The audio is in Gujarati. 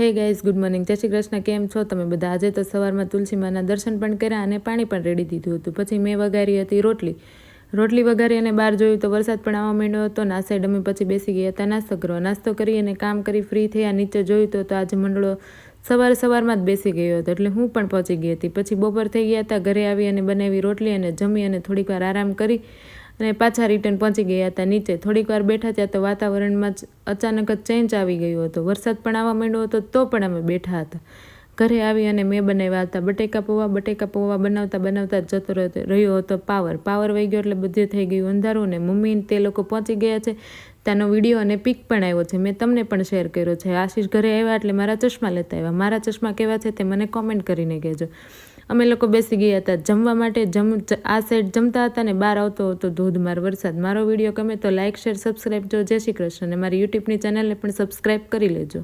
Hey guys, good morning. જય શ્રી કૃષ્ણ. કેમ છો? તમે બધા આજે તો સવારમાં તુલસી માના દર્શન પણ કર્યા અને પાણી પણ રેડી દીધું હતું. પછી મેં વઘારી હતી રોટલી. રોટલી વઘારી અને બહાર જોયું તો વરસાદ પણ આવવા માંડ્યો હતો ના સાઈડ અમે પછી બેસી ગયા હતા નાસ્તો કરવા. નાસ્તો કરી અને કામ કરી ફ્રી થયા. નીચે જોયું તો આજે મંડળો સવાર સવારમાં જ બેસી ગયો હતો. એટલે હું પણ પહોંચી ગઈ હતી. પછી બપોર થઈ ગયા હતા. ઘરે આવી અને બનાવી રોટલી અને જમી અને થોડીક વાર આરામ કરી અને પાછા રિટર્ન પહોંચી ગયા હતા નીચે. થોડીક વાર બેઠા ત્યાં તો વાતાવરણમાં જ અચાનક જ ચેન્જ આવી ગયો હતો. વરસાદ પણ આવવા માંડ્યો હતો તો પણ અમે બેઠા હતા. ઘરે આવી અને મેં બનાવ્યા હતા. બટેકા પૌવા બટેકા પૌવા બનાવતા બનાવતા જતો રહ્યો- હતો પાવર. પાવર વહી ગયો એટલે બધે થઈ ગયું અંધારું ને મમ્મી તે લોકો પહોંચી ગયા છે. ત્યાંનો વીડિયો અને પિક પણ આવ્યો છે. મેં તમને પણ શેર કર્યો છે. આશીષ ઘરે આવ્યા એટલે મારા ચશ્મા લેતા આવ્યા. મારા ચશ્મા કેવા છે તે મને કોમેન્ટ કરીને કહેજો. અમે લોકો બેસી ગયા હતા જમવા માટે, જમ આ સાઈડ જમતા હતા ને બહાર આવતો હતો ધોધમાર વરસાદ. મારો વીડિયો ગમે તો લાઇક શેર સબસ્ક્રાઈબ જો જય શ્રી કૃષ્ણ અને મારી યુટ્યુબની ચેનલને પણ સબસ્ક્રાઈબ કરી લેજો.